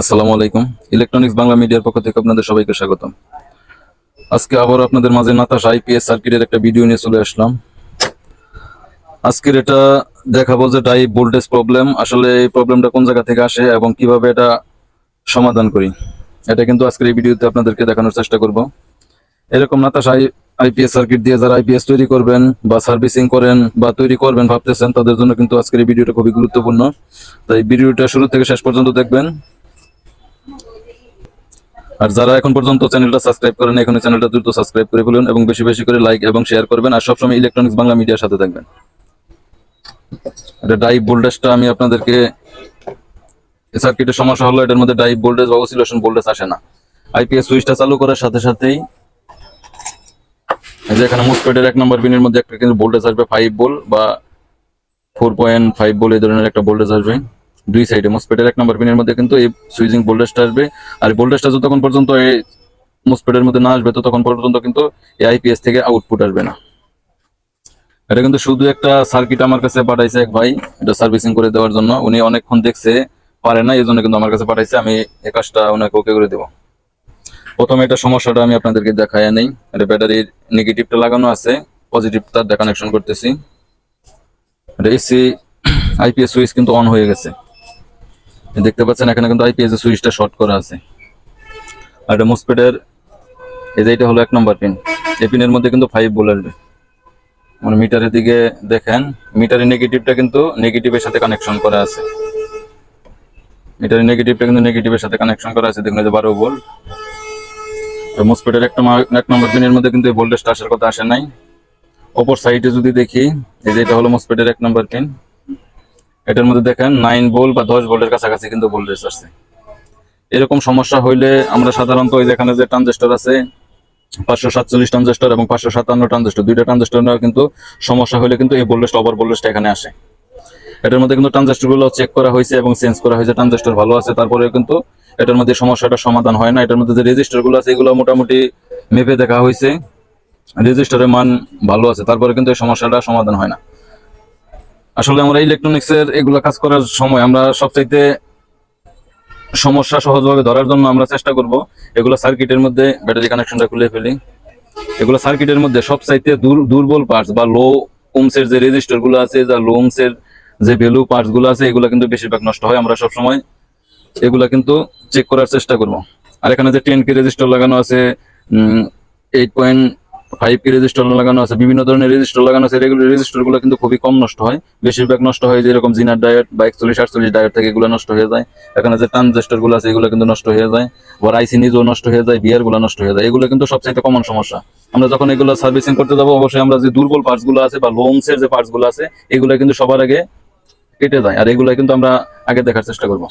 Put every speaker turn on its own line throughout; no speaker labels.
আসসালামু আলাইকুম। ইলেকট্রনিক্স বাংলা মিডিয়ার পক্ষ থেকে আপনাদের সবাইকে স্বাগতম। আজকে আবার আপনাদের মাঝে নাতাশ আইপিএস সার্কিটের একটা ভিডিও নিয়ে চলে আসলাম। আজকের এটা দেখাবো যে টাই ভোল্টেজ প্রবলেম আসলে এই প্রবলেমটা কোন জায়গা থেকে আসে এবং কীভাবে এটা সমাধান করি। এটা কিন্তু আজকের এই ভিডিওতে আপনাদেরকে দেখানোর চেষ্টা করব। এরকম নাতাশ আই আইপিএস সার্কিট দিয়ে যারা আইপিএস তৈরি করবেন বা সার্ভিসিং করেন বা তৈরি করবেন ভাবতেছেন, তাদের জন্য কিন্তু আজকের এই ভিডিওটা খুবই গুরুত্বপূর্ণ। তাই ভিডিওটা শুরু থেকে শেষ পর্যন্ত দেখবেন। আর যারা এখন পর্যন্ত চ্যানেলটা সাবস্ক্রাইব করেন এখন চ্যানেলটা দ্রুত সাবস্ক্রাইব করে ফেলুন এবং বেশি বেশি করে লাইক এবং শেয়ার করবেন আর সবসময় ইলেকট্রনিক্স বাংলা মিডিয়ার সাথে থাকবেন। এটা ডাইভ ভোল্টেজটা আমি আপনাদেরকে সার্কিটের সমস্যা হলো, এটার মধ্যে ডাইভ ভোল্টেজ বা অসিলেশন ভোল্টেজ আসে না। আইপিএস সুইচটা চালু করার সাথে সাথেই যে এখানে মুসপেটের এক নম্বর পিনের মধ্যে একটা কিন্তু ভোল্টেজ আসবে ফাইভ ভোল বা ফোর পয়েন্ট ফাইভ ভোল এই ধরনের একটা ভোল্টেজ আসবে। দুই সাইডে মুসপেটের এক নম্বর পিনের মধ্যে কিন্তু এই সুইচিং ভোল্টেজটা আসবে। আর ভোল্টেজটা যতক্ষণ পর্যন্ত এই মুসপেটের মধ্যে না আসবে ততক্ষণ পর্যন্ত কিন্তু এই আইপিএস থেকে আউটপুট আসবে না। এটা কিন্তু শুধু একটা সার্কিট আমার কাছে পাঠাইছে এক ভাই, এটা সার্ভিসিং করে দেওয়ার জন্য। উনি অনেকক্ষণ দেখছে, পারে না এই জন্য কিন্তু আমার কাছে পাঠাইছে। আমি এই কাজটা ওনাকে ওকে করে দেবো। প্রথমে এটা সমস্যাটা আমি আপনাদেরকে দেখায় নেই। এটা ব্যাটারির নেগেটিভটা লাগানো আছে পজিটিভ তার কানেকশন করতেছি। এটা এসি আইপিএস সুইচ কিন্তু অন হয়ে গেছে। দেখতে পাচ্ছেন এখানে কিন্তু আইপিএস এর সুইচটা শর্ট করা আছে। আর এটা মুসপেটের এই যে এটা হলো এক নম্বর পিন এই পিনের মধ্যে কিন্তু ফাইভ বল মানে মিটারের দিকে দেখেন মিটারের নেগেটিভটা কিন্তু নেগেটিভের সাথে কানেকশন করা আছে। মিটারের নেগেটিভটা কিন্তু নেগেটিভের সাথে কানেকশন করা আছে, দেখুন যে বারো ভোল্ট মোসপেটের একটা এক নম্বর পিনের মধ্যে কিন্তু এই ভোল্টেজটা আসার কথা আসে নাই। অপর সাইডে যদি দেখি, এই যে এটা হলো মোসপেটের এক নম্বর পিন এটার মধ্যে দেখেন নাইন ভোল্ট বা দশ ভোল্টের কাছাকাছি কিন্তু ভোল্টেজ আসছে। এরকম সমস্যা হইলে আমরা সাধারণত যেখানে যে ট্রানজিস্টর আছে, পাঁচশো সাতচল্লিশ ট্রানজিস্টর এবং পাঁচশো সাতান্ন ট্রানজিস্টর দুইটা ট্রানজিস্টর কিন্তু সমস্যা হলে কিন্তু এই ভোল্টেজটা ওভার ভোল্টেজটা এখানে আসে। এটার মধ্যে কিন্তু ট্রানজিস্টরগুলো চেক করা হয়েছে এবং চেঞ্জ করা হয়েছে ট্রানজিস্টর ভালো আছে তারপরে কিন্তু এটার মধ্যে সমস্যাটা সমাধান হয় না। এটার মধ্যে যে রেজিস্টারগুলো আছে, এগুলো মোটামুটি মেপে দেখা হয়েছে। রেজিস্টারের মান ভালো আছে, তারপরে কিন্তু এই সমস্যাটা সমাধান হয় না। আসলে আমরা ইলেকট্রনিক্স এর এগুলো কাজ করার সময় আমরা সবচাইতে সমস্যা সহজভাবে ধরার জন্য আমরা চেষ্টা করব। এগুলো সার্কিটের মধ্যে ব্যাটারি কানেকশনটা খুলে ফেলি। এগুলো সার্কিটের মধ্যে সবচাইতে দুর- দুর্বল পার্টস বা লো ওমসের যে রেজিস্টারগুলো আছে, যা লো ওমসের যে ভ্যালু পার্টসগুলো আছে, এগুলো কিন্তু বেশিরভাগ নষ্ট হয়। আমরা সবসময় এগুলা কিন্তু চেক করার চেষ্টা করব। আর এখানে যে টেন কে রেজিস্টার লাগানো আছে eight point five K register লাগানো আছে, বিভিন্ন ধরনের রেজিস্টার লাগানো আছে রেগুলার রেজিস্টারগুলো কিন্তু খুবই কম নষ্ট হয়। বেশিরভাগ নষ্ট হয় যেরকম জিনার ডায়েট বা একচল্লিশ আটচল্লিশ ডায়েট থেকে এগুলো নষ্ট হয়ে যায়। এখানে যে ট্রানজেস্টারগুলো আছে, এগুলো কিন্তু নষ্ট হয়ে যায়। আবার আইসি নিজেও নষ্ট হয়ে যায় বিয়ারগুলো নষ্ট হয়ে যায়। এগুলো কিন্তু সবচাইতে কমন সমস্যা। আমরা যখন এগুলো সার্ভিসিং করতে যাব, অবশ্যই আমরা যে দুর্বল পার্টসগুলো আছে বা লোমস এর যে পার্টসগুলো আছে, এগুলো কিন্তু সবার আগে কেটে যায়। আর এগুলো কিন্তু আমরা আগে দেখার চেষ্টা করব।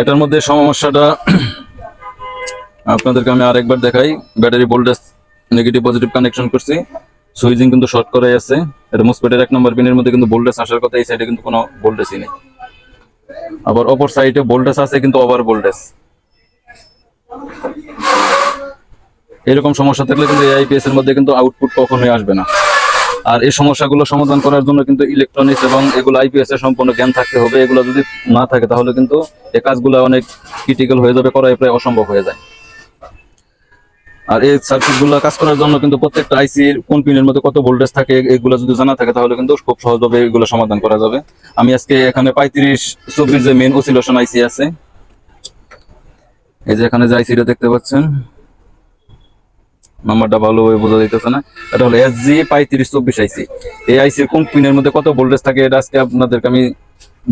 এটার মধ্যে সমস্যাটা আপনাদেরকে আমি আরেকবার দেখাই। Battery voltage negative positive connection করছি। সুইচিং কিন্তু শর্ট করাই আছে। এটা মুসপেটের এক নম্বর পিনের মধ্যে কিন্তু ভোল্টেজ আসার কথা, এই সাইডে কিন্তু কোনো ভোল্টেজই নেই। আবার অপর সাইডে ভোল্টেজ আছে, কিন্তু ওভার ভোল্টেজ এরকম সমস্যা থাকলে কিন্তু আইপিএস এর মধ্যে কিন্তু আউটপুট কখনোই আসবে না। আর এই সমস্যাগুলো সমাধান করার জন্য কিন্তু ইলেকট্রনিক্স এবং এগুলো আইপিএস এর সম্পূর্ণ জ্ঞান থাকতে হবে। এগুলো যদি না থাকে, তাহলে কিন্তু এই কাজগুলো অনেক ক্রিটিক্যাল হয়ে যাবে, করাই প্রায় অসম্ভব হয়ে যায়। আর এই সার্কিটগুলো কাজ করার জন্য কিন্তু প্রত্যেকটা আইসির কোন পিনের মধ্যে কত ভোল্টেজ থাকে, এগুলো যদি জানা থাকে তাহলে কিন্তু খুব সহজভাবে এগুলো সমাধান করা যাবে। আমি আজকে এখানে পঁয়ত্রিশ, চব্বিশ যে মেন অসিলেশন আইসি আছে, এই যে এখানে যে আইসিটা দেখতে পাচ্ছেন, নাম্বারটা ভালোভাবে বোঝা যাইতেছে না। এটা হলো এস জি পঁয়ত্রিশ, চব্বিশ আইসি এই আইসির কোন পিনের মধ্যে কত ভোল্টেজ থাকে এটা আজকে আপনাদেরকে আমি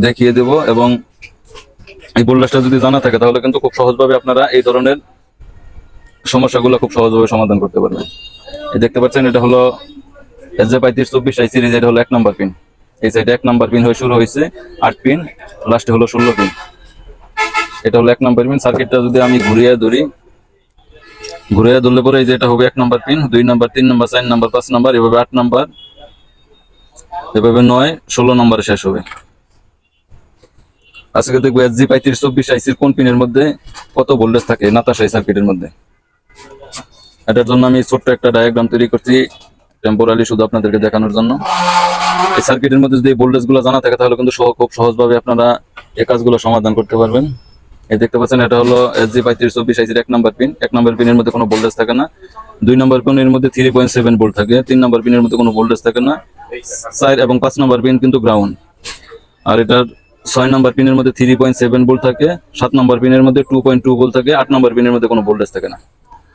দেখিয়ে দেব এবং এই ভোল্টেজটা যদি জানা থাকে তাহলে কিন্তু খুব সহজভাবে আপনারা এই ধরনের সমস্যাগুলো খুব সহজভাবে সমাধান করতে পারবেন এই দেখতে পাচ্ছেন, এটা হলো এস জে পঁয়ত্রিশ চব্বিশ আই সিরিজ, এটা হলো এক নাম্বার পিন। এই সাইডে এক নাম্বার পিন হয়ে শুরু হয়েছে, আট পিন, লাস্টে হলো ষোলো পিন। এটা হলো এক নাম্বার পিন সার্কিটটা যদি আমি ঘুরিয়ে ধরি, ঘুরিয়ে ধরলে পরে এই যে এটা হবে এক নাম্বার পিন, দুই নাম্বার, তিন নাম্বার, চার নাম্বার, পাঁচ নাম্বার, এভাবে আট নাম্বার, এভাবে নয়, ষোলো নাম্বারে শেষ হবে। আজকে দেখব এস জি পঁয়ত্রিশ চব্বিশ আইসির কোন পিনের মধ্যে কত ভোল্টেজ থাকে নাতাশা এই সার্কিটের মধ্যে। এটার জন্য আমি ছোট্ট একটা ডায়াগ্রাম তৈরি করছি টেম্পোরালি শুধু আপনাদেরকে দেখানোর জন্য। এই সার্কিটের মধ্যে যদি ভোল্টেজগুলো জানা থাকে, তাহলে কিন্তু সহ- খুব সহজভাবে আপনারা এই কাজগুলো সমাধান করতে পারবেন। এই দেখতে পাচ্ছেন, এটা হলো এস জি পঁয়ত্রিশ, চব্বিশ আইসির এক নম্বর পিন এক নাম্বার পিনের মধ্যে কোনো ভোল্টেজ থাকে না। দুই নাম্বার পিনের মধ্যে থ্রি পয়েন্ট সেভেন ভোল্ট থাকে। তিন নাম্বার পিনের মধ্যে কোনো ভোল্টেজ থাকে না। চার এবং পাঁচ নাম্বার পিন কিন্তু গ্রাউন্ড আর এটার ছয় নাম্বার পিনের মধ্যে থ্রি পয়েন্ট সেভেন ভোল্ট থাকে। সাত নাম্বার পিনের মধ্যে টু পয়েন্ট টু ভোল্ট থাকে। আট নাম্বার পিনের মধ্যে কোনো ভোল্টেজ থাকে না।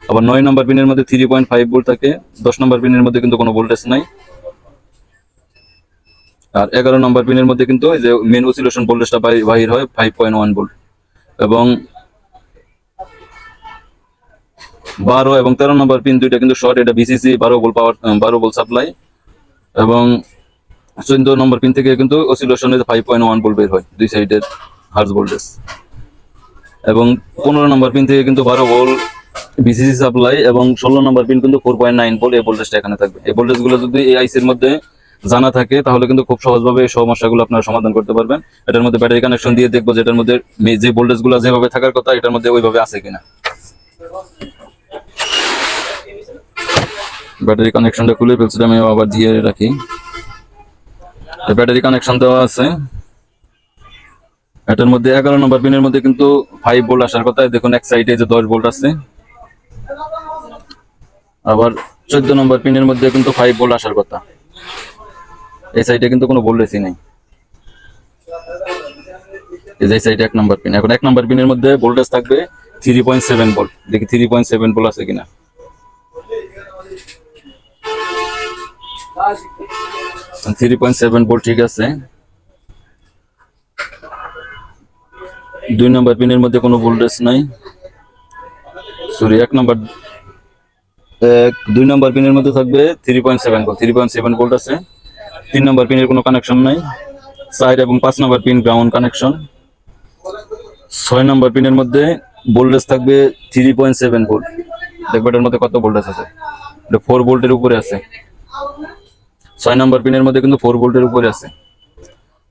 আবার নয় নম্বর পিনের মধ্যে থ্রি পয়েন্ট ফাইভ ভোল্ট থাকে, দশ নম্বর পিনের মধ্যে কিন্তু কোনো ভোল্টেজ নাই। আর এগারো নম্বর পিনের মধ্যে কিন্তু যে মেন অসিলেশন ভোল্টেজটা বাহির হয় ফাইভ পয়েন্ট ওয়ান ভোল্ট এবং বারো এবং তেরো নম্বর পিন দুইটা কিন্তু শর্ট এটা বিসিসি বারো ভোল্ট পাওয়ার বারো ভোল্ট সাপ্লাই এবং চোদ্দ নম্বর পিন থেকে কিন্তু অসিলেশনে ফাইভ পয়েন্ট ওয়ান ভোল্ট বের হয়, দুই সাইডের হার্জ ভোল্টেজ এবং পনেরো নম্বর পিন থেকে কিন্তু বারো ভোল্ট বিসিসি সাপ্লাই এবং ষোলো নম্বর পিন কিন্তু ফোর পয়েন্ট নাইন ভোল্ট এই ভোল্টেজটা এখানে থাকবে। এই ভোল্টেজগুলো যদি এই আইসির মধ্যে জানা থাকে, তাহলে কিন্তু খুব সহজভাবে এই সমস্যাগুলো আপনারা সমাধান করতে পারবেন। এটার মধ্যে ব্যাটারি কানেকশন দিয়ে দেখব যে এটার মধ্যে যে ভোল্টেজগুলো যেভাবে থাকার কথা, এটার মধ্যে ওইভাবে আছে কিনা। ব্যাটারি কানেকশনটা খুলে ফেলছি আমি আবার দিয়ে রাখি। ব্যাটারি কানেকশন দেওয়া আছে। এটার মধ্যে এগারো নম্বর পিনের মধ্যে কিন্তু ফাইভ ভোল্ট আসার কথা। দেখুন, এক সাইডে যে দশ ভোল্ট আছে। আবার চোদ্দ নম্বর পিনের মধ্যে কিন্তু ফাইভ ভোল্ট আসার কথা। এই সাইডে কিন্তু কোনো ভোল্টেজই নেই। এই যে এক নম্বর পিন এখন এক নম্বর পিনের মধ্যে থাকবে থ্রি পয়েন্ট সেভেন দেখি থ্রি পয়েন্ট সেভেন আছে কিনা। থ্রি পয়েন্ট সেভেন ঠিক আছে। দুই নম্বর পিনের মধ্যে কোনো ভোল্টেজ নাই। সরি, এক নম্বর এক, দুই নম্বর পিনের মধ্যে থাকবে three point seven volt three point seven volt আছে। তিন নম্বর পিনের কোনো কানেকশন নাই। চার এবং পাঁচ নম্বর পিন গ্রাউন্ড কানেকশন ছয় নম্বর পিনের মধ্যে ভোল্টেজ থাকবে থ্রি পয়েন্ট সেভেন ভোল্ট দেখবে এটার মধ্যে কত ভোল্টেজ আছে। এটা ফোর ভোল্টের উপরে আছে। ছয় নম্বর পিনের মধ্যে কিন্তু ফোর ভোল্টের উপরে আছে।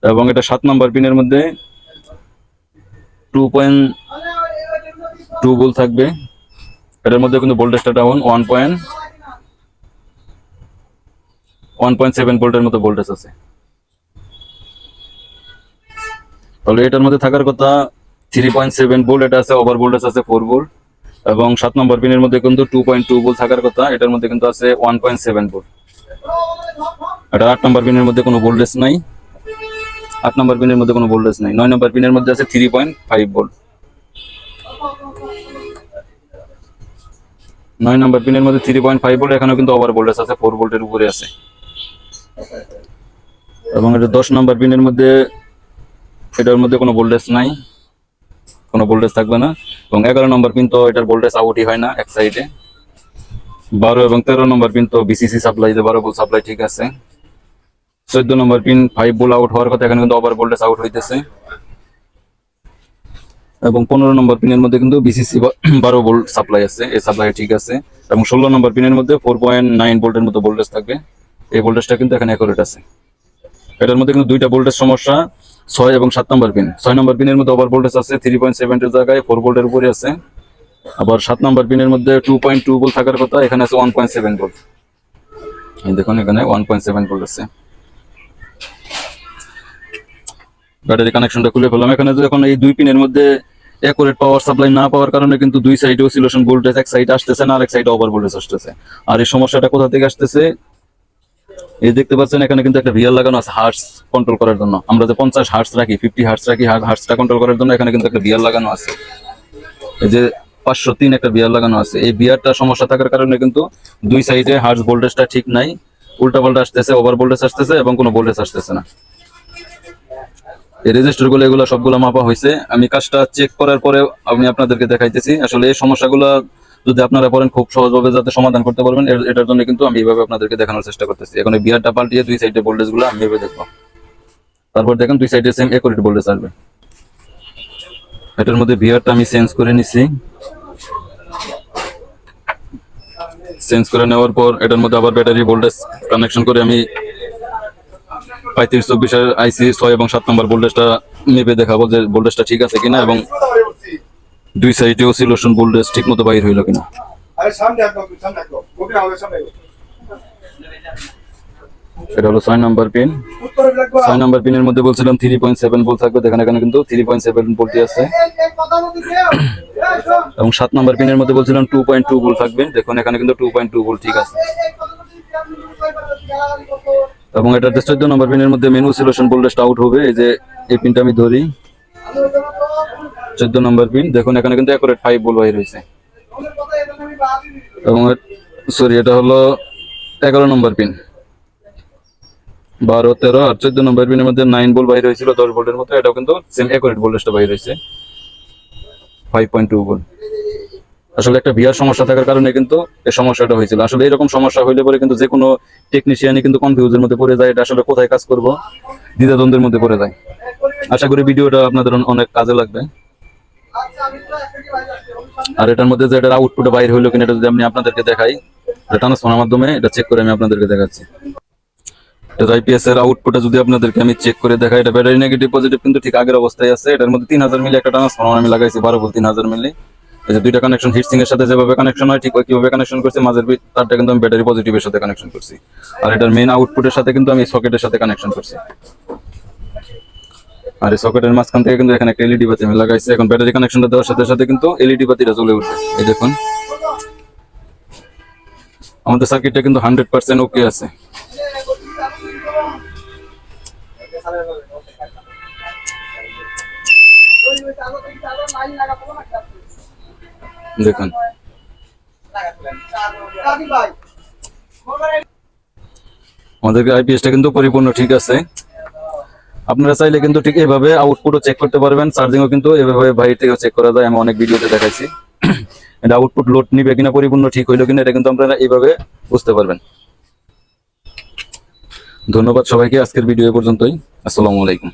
এবং এটা সাত নম্বর পিনের মধ্যে টু পয়েন্ট টু ভোল্ট থাকবে। এটার মধ্যে কিন্তু ভোল্টেজটা down one point one point seven ভোল্টের মতো ভোল্টেজ আছে। তাহলে এটার মধ্যে থাকার কথা থ্রি পয়েন্ট সেভেন ভোল্ট এটা আছে ওভার ভোল্টেজ আছে ফোর ভোল্ট এবং সাত নম্বর পিনের মধ্যে কিন্তু টু পয়েন্ট টু ভোল্ট থাকার কথা, এটার মধ্যে কিন্তু আছে ওয়ান পয়েন্ট সেভেন ভোল্ট এটা আট নম্বর পিনের মধ্যে কোনো ভোল্টেজ নাই। আট নম্বর পিনের মধ্যে কোনো ভোল্টেজ নাই। নয় নম্বর পিনের মধ্যে আছে থ্রি পয়েন্ট ফাইভ ভোল্ট নয় নম্বর পিনের মধ্যে থ্রি পয়েন্ট ফাইভ ভোল্ট এখানেও কিন্তু ওভার ভোল্টেজ আছে ফোর ভোল্টের উপরে আছে। এবং এটা দশ নম্বর পিনের মধ্যে, এটার মধ্যে কোনো ভোল্টেজ নাই, কোনো ভোল্টেজ থাকবে না। এবং এগারো নম্বর পিন তো এটার ভোল্টেজ আউটই হয় না, এক সাইডে বারো এবং তেরো নম্বর পিন তো বিসিসি সাপ্লাই বারো ভোল্ট সাপ্লাই ঠিক আছে। চোদ্দ number pin five volt out হওয়ার কথা, এখানে কিন্তু ওভার ভোল্টেজ আউট হইতেছে। এবং পনেরো নম্বর পিনের মধ্যে কিন্তু বিসিসি বারো ভোল্ট সাপ্লাই আছে। এই সাপ্লাই ঠিক আছে। এবং ষোলো নম্বর পিনের মধ্যে ফোর পয়েন্ট নাইন ভোল্টের মতো ভোল্টেজ থাকবে। এই ভোল্টেজটা কিন্তু এখানে অ্যাকুরেট আছে। এটার মধ্যে কিন্তু দুইটা ভোল্টেজ সমস্যা, ছয় এবং সাত নম্বর পিন ছয় নম্বর পিনের মধ্যে ওভার ভোল্টেজ আছে থ্রি পয়েন্ট সেভেন্টের জায়গায় ফোর ভোল্টের উপরে আছে। আবার সাত নম্বর পিনের মধ্যে টু পয়েন্ট টু ভোল্ট থাকার কথা, এখানে আছে ওয়ান পয়েন্ট সেভেন এই দেখুন, এখানে ওয়ান পয়েন্ট সেভেন ভোল্ট আছে। ব্যাটারি কানেকশনটা খুলে ফেললাম। এখানে যে এখন এই দুই পিনের মধ্যে অ্যাকুরেট পাওয়ার সাপ্লাই না পাওয়ার কারণে কিন্তু দুই সাইডে অসিলেশন ভোল্টেজ এক সাইডে আসতেছে না, আরেক সাইডে ওভার ভোল্টেজ আসতেছে। আর এই সমস্যাটা কোথা থেকে আসতেছে? এই দেখতে পাচ্ছেন, এখানে কিন্তু একটা ভিয়ার লাগানো আছে হার্টস কন্ট্রোল করার জন্য। আমরা যে পঞ্চাশ হার্টস রাখি ফিফটি হার্টস রাখি হার্টসটা কন্ট্রোল করার জন্য এখানে কিন্তু একটা বিয়ার লাগানো আছে। এই যে পাঁচশো তিন একটা বিয়ার লাগানো আছে। এই বিয়ারটা সমস্যা থাকার কারণে কিন্তু দুই সাইডে হার্টস ভোল্টেজটা ঠিক নাই। উল্টা পাল্টা আসতেছে ওভার ভোল্টেজ আসতেছে এবং কোনো ভোল্টেজ আসতেছে না। রেজিস্টারগুলো, এগুলো সবগুলো মাপা হয়েছে। আমি কাজটা চেক করার পরে আমি আপনাদেরকে দেখাইতেছি। আসলে এই সমস্যাগুলো যদি আপনারা পড়েন, খুব সহজভাবে যাতে সমাধান করতে পারবেন। এটার জন্য কিন্তু আমি এইভাবে আপনাদেরকে দেখানোর চেষ্টা করতেছি। এখন বিয়ারটা পাল্টিয়ে দুই সাইডে ভোল্টেজগুলো আমি এভাবে দেখব। তারপর দেখেন দুই সাইডে সেম একুরেট ভোল্টেজ আসবে। এটার মধ্যে বিয়ারটা আমি চেঞ্জ করে নিছি। চেঞ্জ করে নেওয়ার পর এটার মধ্যে আবার ব্যাটারি ভোল্টেজ কানেকশন করে আমি পঁয়ত্রিশ চব্বিশের আইসি ছয় এবং সাত নম্বর ভোল্টেজটা মেপে দেখাবো যে ভোল্টেজটা ঠিক আছে কিনা এবং দুই সাইডে অসিলেশন ভোল্টেজ ঠিক মতো বাইর হইল কিনা। এটা হলো ছয় নাম্বার পিন। ছয় নাম্বার পিনের মধ্যে বলছিলাম থ্রি পয়েন্ট সেভেন ভোল্ট থাকবে দেখেন এখানে কিন্তু থ্রি পয়েন্ট সেভেন ভোল্টই আছে। এবং সাত নাম্বার পিনের মধ্যে বলছিলাম টু পয়েন্ট টু ভোল্ট থাকবে দেখুন এখানে কিন্তু টু পয়েন্ট টু ভোল্ট ঠিক আছে। এবং এটাতে চোদ্দ নম্বর পিনের মধ্যে মেনু সিলেকশন ভোল্টেজটা আউট হবে। এই যে, এই পিনটা আমি ধরি। চোদ্দ নম্বর পিন দেখুন, এখানে কিন্তু অ্যাকুরেট ফাইভ ভোল্ট বাইর হয়েছে। এবং সরি এটা হলো এগারো নম্বর পিন বারো, তেরো আর চোদ্দ নম্বর পিনের মধ্যে নাইন ভোল্ট বাইর হয়েছিল, দশ ভোল্টের মতো। এটাও কিন্তু সেম অ্যাকুরেট ভোল্টেজটা বাইর হয়েছে। ফাইভ পয়েন্ট টু ভোল্ট আসলে একটা বিয়ার সমস্যা থাকার কারণে কিন্তু এই সমস্যাটা হয়েছিল। আসলে এরকম সমস্যা হইলে পরে কিন্তু যে কোনো টেকনিশিয়ানই কিন্তু কনফিউজের মধ্যে পড়ে যায়, এটা আসলে কোথায় কাজ করব? দ্বিধাদ্বন্দ্বের মধ্যে পড়ে যায়। আশা করি ভিডিওটা আপনাদের অনেক কাজে লাগবে। আর এটার মধ্যে যে এটার আউটপুট বাইর হইল কিনা এটা যদি আমি আপনাদেরকে দেখাই ট্রান্সফার মাধ্যমে, এটা চেক করে আমি আপনাদেরকে দেখাচ্ছি। এটা আইপিএস এর আউটপুটে যদি আপনাদেরকে আমি চেক করে দেখাই, এটা ব্যাটারি নেগেটিভ পজিটিভ কিন্তু ঠিক আগের অবস্থায় আছে। এটার মধ্যে তিন হাজার মিলি একটা ট্রান্সফর্মার আমি লাগাইছি, বারো ভোল্ট তিন হাজার মিলি। এই যে দুইটা কানেকশন হিটসিং এর সাথে যেভাবে কানেকশন হয়, ঠিক কীভাবে কানেকশন করছি, মাঝের তারটা কিন্তু আমি ব্যাটারি পজিটিভের সাথে কানেকশন করছি। আর এটার মেইন আউটপুটের সাথে কিন্তু আমি সকেটের সাথে কানেকশন করছি। আর সকেটের মাঝখান থেকে কিন্তু এখানে একটা এলইডি বাতি আমি লাগাইছি। এখন ব্যাটারি কানেকশনটা দেওয়ার সাথে সাথে কিন্তু এলইডি বাতিটা জ্বলে উঠবে এই দেখুন। আমাদের সার্কিটটা কিন্তু হান্ড্রেড পার্সেন্ট ওকে আছে। দেখুন। আমাদের আইপিএসটা কিন্তু পরিপূর্ণ, ঠিক আছে। আপনারা চাইলে কিন্তু ঠিক এভাবে আউটপুটও চেক করতে পারবেন। চার্জিংও কিন্তু এভাবে বাইরে থেকেও চেক করা যায়। আমি অনেক ভিডিওতে দেখাইছি। এটা আউটপুট লোড নিবে কিনা, পরিপূর্ণ ঠিক হইল কিনা, এটা কিন্তু আপনারা এইভাবে বুঝতে পারবেন। ধন্যবাদ সবাইকে। আজকের ভিডিও পর্যন্তই। আসসালামু আলাইকুম।